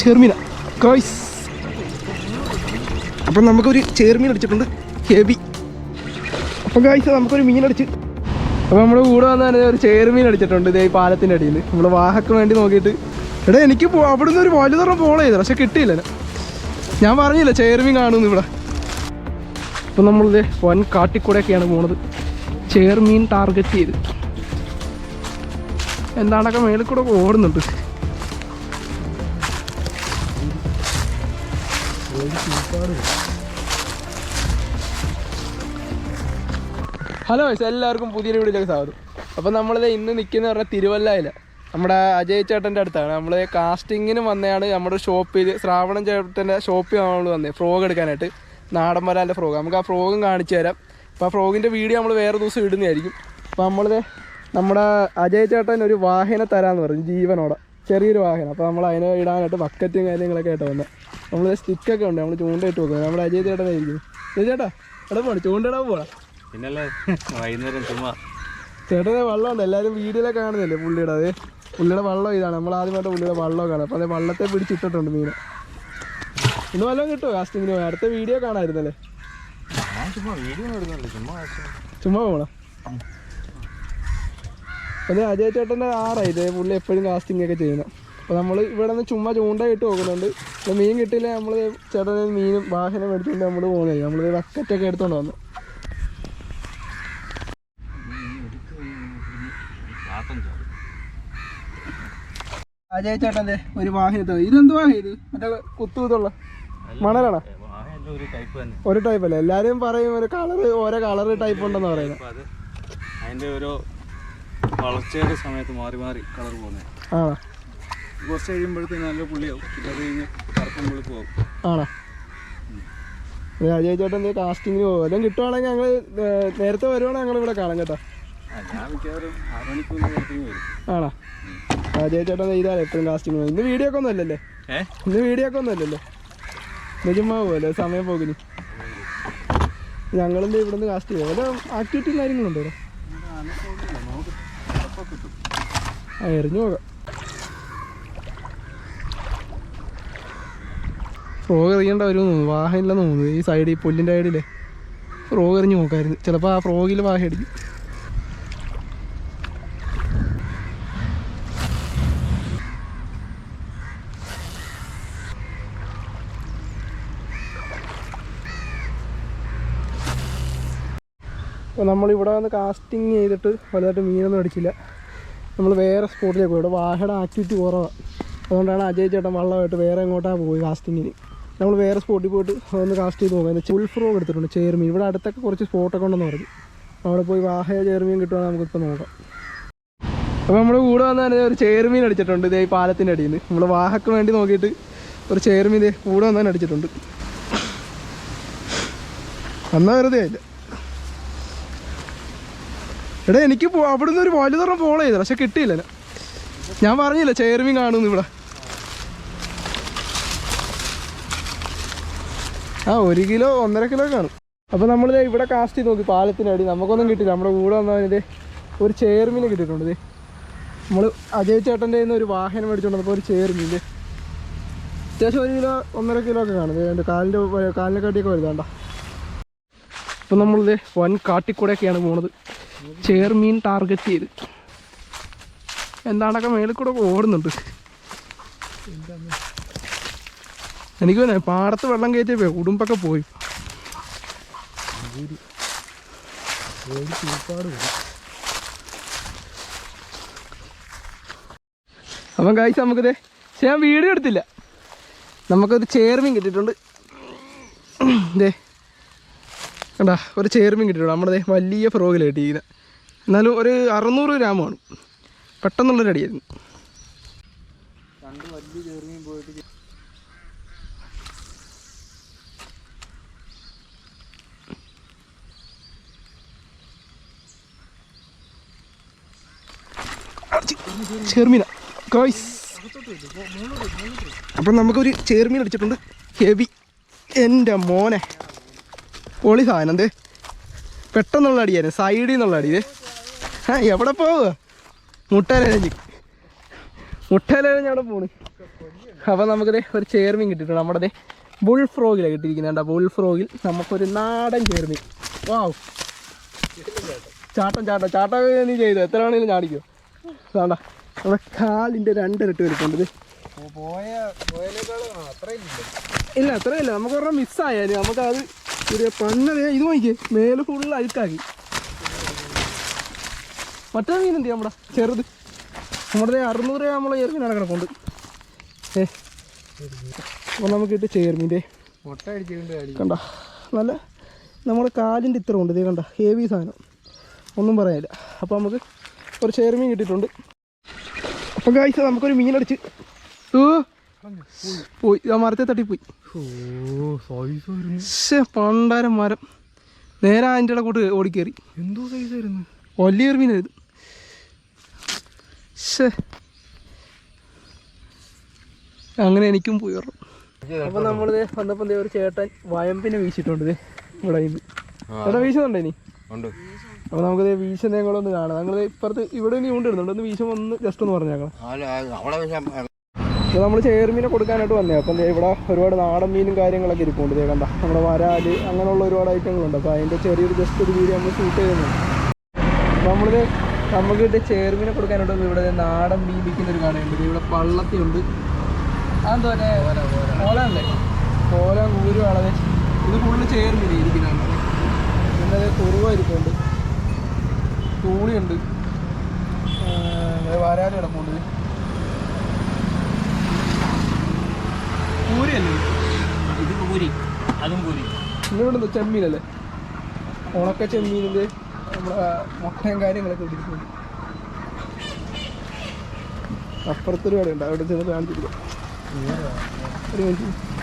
ചെറുമീന കോയ്സ് അപ്പം നമുക്കൊരു ചേർമീൻ അടിച്ചിട്ടുണ്ട്. ഹെവി അപ്പം കായ്സ് നമുക്കൊരു മീൻ അടിച്ച്. അപ്പോൾ നമ്മുടെ കൂടെ വന്നാൽ ഒരു ചേർമീൻ അടിച്ചിട്ടുണ്ട്. ഇതേ പാലത്തിന്റെ അടിയിൽ നമ്മൾ വാഹക്ക് വേണ്ടി നോക്കിയിട്ട്. എടാ എനിക്ക് അവിടെ നിന്ന് ഒരു വലുതറം ഫോളോ ചെയ്തു പക്ഷെ കിട്ടിയില്ല. ഞാൻ പറഞ്ഞില്ല ചെയർമീൻ കാണുമെന്ന് ഇവിടെ. അപ്പം നമ്മളിത് വൻ കാട്ടിക്കൂടെയൊക്കെയാണ് പോണത്. ചേർമീൻ ടാർഗറ്റ് ചെയ്ത്. എന്താണൊക്കെ മേളിൽ കൂടെ ഓടുന്നുണ്ട്. ഹലോ എല്ലാവർക്കും പുതിയൊരു വീഡിയോയിലേക്ക് സ്വാഗതം. അപ്പോൾ നമ്മളിത് ഇന്ന് നിൽക്കുന്ന പറഞ്ഞാൽ തിരുവല്ലയില. നമ്മുടെ അജയ് ചേട്ടന്റെ അടുത്താണ്. നമ്മൾ കാസ്റ്റിങ്ങിന് വന്നതാണ് നമ്മുടെ ഷോപ്പിൽ ശ്രാവണൻ ചേട്ടന്റെ ഷോപ്പിൽ നമ്മൾ വന്നത് ഫ്രോഗ് എടുക്കാനായിട്ട്. നാടൻ വരാന്റെ ഫ്രോഗ് നമുക്ക് ആ ഫ്രോഗും കാണിച്ചു തരാം. അപ്പോൾ ആ ഫ്രോഗിന്റെ വീഡിയോ നമ്മൾ വേറെ ദിവസം ഇടുന്നതായിരിക്കും. അപ്പോൾ നമ്മളിത് നമ്മുടെ അജയ് ചേട്ടൻ ഒരു വാഹന തരാമെന്ന് പറഞ്ഞു ജീവനോടെ. ചെറിയൊരു വാഹനം. അപ്പോൾ നമ്മൾ അതിനെ ഇടാനായിട്ട് ബക്കറ്റും കാര്യങ്ങളൊക്കെ ആയിട്ട് വന്നത് നമ്മൾ സ്റ്റിക്കൊക്കെ ഉണ്ട് നമ്മൾ ചൂണ്ടയിട്ട് വെക്കുന്നത് നമ്മൾ അജയ് ചേട്ടനായിരിക്കും അജയ് ചേട്ടാ എവിടെ പോകണം ചൂണ്ടയിടാൻ പോകണം പിന്നല്ലേ വൈകുന്നേരം ചുമ്മാ. വള്ളം വള്ളമുണ്ട് എല്ലാവരും വീഡിയോയിലൊക്കെ കാണുന്നില്ലേ പുള്ളിയുടെ അത്? പുള്ളിയുടെ വള്ളം ഇതാണ്. നമ്മൾ ആദ്യമായിട്ട് പുള്ളിയുടെ വള്ളം കാണാം. അപ്പോൾ അത് വള്ളത്തെ പിടിച്ചിട്ടിട്ടുണ്ട് മീൻ ഇന്ന് വല്ലതും കിട്ടുമോ കാസ്റ്റിങ്ങിന്? പോയി അടുത്ത വീഡിയോ കാണാമായിരുന്നല്ലേ? ചുമ്മാ വീഡിയോ ചുമ്മാ പോകണം അത് അജയ് ചേട്ടന്റെ ആറായി. ഇതേ പുള്ളി എപ്പോഴും കാസ്റ്റിംഗ് ഒക്കെ ചെയ്യുന്നത് അപ്പോൾ നമ്മൾ ഇവിടെ നിന്ന് ചുമ്മാ ചൂണ്ട ഇട്ട് നോക്കുന്നുണ്ട് മീൻ കിട്ടിയില്ല നമ്മൾ ചേട്ടനെ മീനും വാഹനം എടുത്തുകൊണ്ട് നമ്മൾ പോകുന്നത് നമ്മൾ വക്കറ്റൊക്കെ എടുത്തുകൊണ്ട് വന്നു. അജയ് ചേട്ടന്റെ ഒരു വാഹനത്തോ ഇതെന്ത് വാഹനം ഇത്? മറ്റേ കുത്തു കുത്തുള്ള മണലാണോ? ഒരു ടൈപ്പ് അല്ലേ. എല്ലാവരും പറയും ഒരു കളറ് ഓരോ കളറ് ടൈപ്പ് ഉണ്ടെന്ന് പറയുന്നത് വളർച്ചയുടെ സമയത്ത് മാറി മാറി കളർ പോകുന്നത്. ആണോ? കുറച്ച് കഴിയുമ്പോഴത്തേക്ക് നല്ല പുള്ളിയാവും പിന്നെ അത് കഴിഞ്ഞ് കറുപ്പം ആണോ? അജയ് ചേട്ടൻ കാസ്റ്റിങ്ങിന് പോകും എല്ലാം കിട്ടുവാണെങ്കിൽ ഞങ്ങൾ നേരത്തെ വരുവാണെങ്കിൽ ഞങ്ങൾ ഇവിടെ കാണാം കേട്ടോ. ആണോ? അജയ് ചേട്ടൻ ഇതാണ് എപ്പോഴും കാസ്റ്റിംഗ് ഇന്ന് വീഡിയോ ഒക്കെ ഒന്നും അല്ലല്ലേ? ഇന്ന് വീഡിയോ ഒക്കെ ഒന്നും അല്ലല്ലോ? ഇന്ന് പോലെ സമയം പോകുന്നു. ഞങ്ങളെന്താ ഇവിടെ നിന്ന് കാസ്റ്റ് ചെയ്യാം. വല്ല ആക്ടിവിറ്റിയും കാര്യങ്ങളുണ്ടോ എറിഞ്ഞു പോകാം. ഫ്രോഗ് എറിയേണ്ട ഒരു വാഹന വാഹനം ഇല്ലെന്ന് തോന്നുന്നു. ഈ സൈഡിൽ ഈ പുല്ലിന്റെ സൈഡിലെ ഫ്രോഗ് എറിഞ്ഞു നോക്കായിരുന്നു ചിലപ്പോൾ ആ ഫ്രോഗിൽ വാഹ അടിക്കും. അപ്പോൾ നമ്മളിവിടെ വന്ന് കാസ്റ്റിംഗ് ചെയ്തിട്ട് വലുതായിട്ട് മീനൊന്നും അടിച്ചില്ല. നമ്മൾ വേറെ സ്പോട്ടിലേക്ക് പോയി. ഇവിടെ വാഹയുടെ ആക്ടിവിറ്റി കുറവാണ് അതുകൊണ്ടാണ് അജയ് ചേട്ടൻ വള്ളമായിട്ട് വേറെ എങ്ങോട്ടാണ് പോയി കാസ്റ്റിങ്ങിന് നമ്മൾ വേറെ സ്പോട്ടിൽ പോയിട്ട് ഒന്ന് കാസ്റ്റ് ചെയ്ത് ഫുൾ ഫ്രോഗ് എടുത്തിട്ടുണ്ട് ചേർമീൻ ഇവിടെ അടുത്തൊക്കെ കുറച്ച് സ്പോട്ടൊക്കെ ഉണ്ടെന്ന് പറഞ്ഞു. അവിടെ പോയി വാഹയ ചേർമീൻ കിട്ടുവാണെങ്കിൽ നമുക്കിപ്പോൾ നോക്കാം. അപ്പോൾ നമ്മുടെ കൂടെ വന്നാൽ ഒരു ചേർമീൻ അടിച്ചിട്ടുണ്ട്. ഇതേ പാലത്തിന്റെ അടിയിൽ നിന്ന്. നമ്മൾ വാഹക്ക് വേണ്ടി നോക്കിയിട്ട് ഒരു ചേർമീൻ കൂടെ വന്നാൽ അടിച്ചിട്ടുണ്ട്. എന്നാൽ വെറുതെ ആയില്ല. എടാ എനിക്ക് അവിടെ അവിടുന്ന് ഒരു വലുതറം ഫോളോ ചെയ്തു പക്ഷെ കിട്ടിയില്ല ഞാൻ. പറഞ്ഞില്ല ചെയർമീൻ കാണുന്നു ഇവിടെ. ആ ഒരു കിലോ ഒന്നര കിലോ കാണും. അപ്പോൾ നമ്മൾ ഇവിടെ കാസ്റ്റ് ചെയ്ത് നോക്കി പാലത്തിനടി നമുക്കൊന്നും കിട്ടില്ല നമ്മുടെ കൂടെ വന്നതിന് ഒരു ചെയർമീനെ കിട്ടിയിട്ടുണ്ട് ഇത് നമ്മൾ അജയ് ചേട്ടന്റെ നിന്ന് ഒരു വാഹനം മേടിച്ചുകൊണ്ടപ്പോൾ ഒരു ചെയർമീൻ ഇത് അത്യാവശ്യം ഒരു കിലോ ഒന്നര കിലോ ഒക്കെ കാണും എന്റെ കാലിന്റെ കാലിനെ കാട്ടിയൊക്കെ വരുതാണ്ട അപ്പം നമ്മളിത് വൻ കാട്ടിക്കൂടെയൊക്കെയാണ് പോണത്. ചെയർമീൻ ടാർഗറ്റ് ചെയ്ത്. എന്താണൊക്കെ മേളിൽ കൂടെ ഓടുന്നുണ്ട്. എനിക്ക് തന്നെ പാടത്ത് വെള്ളം കയറ്റിയപ്പോ ഉടുമ്പൊക്കെ പോയി. അപ്പം കാഴ്ച നമുക്കിത് പക്ഷെ ഞാൻ വീഡിയോ എടുത്തില്ല. നമുക്കൊരു ചേർമീൻ കിട്ടിയിട്ടുണ്ട്. ഇതേ കണ്ടാ ഒരു ചേർമീൻ കിട്ടിയിട്ടുണ്ട്. നമ്മുടെ വലിയ ഫ്രോഗിൽ കിട്ടിയിരിക്കുന്നത് എന്നാലും ഒരു അറുന്നൂറ് ഗ്രാമാണ് പെട്ടെന്നുള്ളൊരു അടിയായിരുന്നു. ഗോയ്സ് അപ്പം നമുക്കൊരു ചേർമീൻ അടിച്ചിട്ടുണ്ട്. ഹെവി എന്റെ മോനെ. പൊളി സാധനം എന്തേ പെട്ടെന്നുള്ള അടിയായിരുന്നു. സൈഡിൽ നിന്നുള്ള അടി ഇതേ ആ എവിടെ പോവുക? മുട്ടയിലഞ്ഞ് മുട്ടയിലഞ്ഞ് അവിടെ പോണ്. അപ്പോൾ നമുക്കിത് ഒരു ചേർമീൻ കിട്ടിയിട്ടുണ്ട്. നമ്മുടെ ബുൾ ഫ്രോഗിലാണ് കിട്ടിയിരിക്കുന്നത് ബുൾ ഫ്രോഗിൽ നമുക്കൊരു നാടൻ ചേർമീൻ വാവ് ചാട്ടം ചാട്ടം. ചാട്ടം നീ ചെയ്തു? എത്ര ആണെങ്കിലും ചാടിക്കോ. വേണ്ട നമ്മുടെ കാലിന്റെ രണ്ടിരട്ടി വലിപ്പുണ്ട് ഇല്ല അത്രയില്ല നമുക്ക് ഒരെണ്ണം മിസ്സായാലും നമുക്ക് അത് ഒരു പണ്ണത് ഇത് നോക്കിക്കേ. മേലെ ഫുള്ള് അഴുക്കാക്കി. മറ്റേ മീൻ എന്ത് നമ്മുടെ? ചെറുത്. നമ്മുടെ അറുന്നൂറ് രൂപ നമ്മളെ ചെറുമീനാണ് കിടക്കുന്നത് ഏ. അപ്പോൾ നമുക്ക് ഇട്ട് ചേർമീന്റെ കണ്ട. നല്ല നമ്മുടെ കാലിന്റെ ഇത്ര ഉണ്ട് ഇതേ കണ്ട. ഹേവി സാധനം. ഒന്നും പറയാനില്ല. അപ്പോൾ നമുക്ക് ഒരു ചേർമീൻ കിട്ടിയിട്ടുണ്ട്. അപ്പോൾ കാഴ്ച നമുക്കൊരു മീനടിച്ച്. ഓ. പോയി. ആ മരത്തെ തട്ടിപ്പോയി. പണ്ടാരം മരം. നേരെ അതിന്റെ ഇട കൂട്ട് ഓടിക്കേറി. എന്തോ സൈസായിരുന്നു വലിയ മീനായത് ശ്ശേ. അങ്ങനെ എനിക്കും പോയി വരണം അപ്പം നമ്മളിത് വന്നപ്പോൾ ഒരു ചേട്ടൻ വയമ്പിനെ വീശിട്ടുണ്ട് ഇവിടെ നിന്ന് ചേട്ടൻ വീശുന്നുണ്ടോ ഇനി? അപ്പൊ അപ്പോൾ നമുക്ക് വീശുന്നതും കൂടെ ഒന്ന് കാണാം. ഞങ്ങൾ ഇപ്പുറത്ത് ഇവിടെ ഇനി കൊണ്ടിരുന്നുണ്ട് ഒന്ന് വീശം ഒന്ന് ജസ്റ്റ് ഒന്ന് പറഞ്ഞേക്കണം നമ്മൾ നമ്മൾ ചേർമീനെ കൊടുക്കാനായിട്ട് വന്നേ. അപ്പം ഇവിടെ ഒരുപാട് നാടൻ മീനും കാര്യങ്ങളൊക്കെ ഇരിപ്പുണ്ട് ഇതേ കണ്ട. നമ്മുടെ വരാൽ അങ്ങനെയുള്ള ഒരുപാട് ഐറ്റങ്ങളുണ്ട് അപ്പോൾ അതിന്റെ ചെറിയൊരു ജസ്റ്റ് ഒരു വീഡിയോ നമ്മൾ ഷൂട്ട് ചെയ്യുന്നുണ്ട്. അപ്പോൾ നമ്മളിത് നമുക്ക് കിട്ടിയ ചേർമീനെ കൊടുക്കാനായിട്ട് ഇവിടെ നാടൻ മീൻ വിൽക്കുന്ന ഒരു കടയുണ്ട്. ഇവിടെ പള്ളത്തിയുണ്ട്. അതെന്തോ ഓല പോല ഓല കൂരും അളവ് ഇത് ഫുള്ള് ചേർമീൻ ഇരിക്കുന്നതാണ്. പിന്നെ അത് കുറുവ ഇരിപ്പുണ്ട്. തൂളിയുണ്ട് വരാൽ കിടപ്പുണ്ട്. പൂരിയല്ലേ ഇത് പൂരി. അതും പൂരി. ഇന്നിവിടെ ചെമ്മീനല്ലേ? ഉണക്ക ചെമ്മീനിന്റെ നമ്മുടെ മുട്ടയും കാര്യങ്ങളൊക്കെ ഇട്ടിട്ടുണ്ട് അപ്പുറത്തൊരു കടയുണ്ട്. അവിടെ ചെന്ന് കാണിച്ചിരിക്കാം. ഒരു മിനിറ്റ്.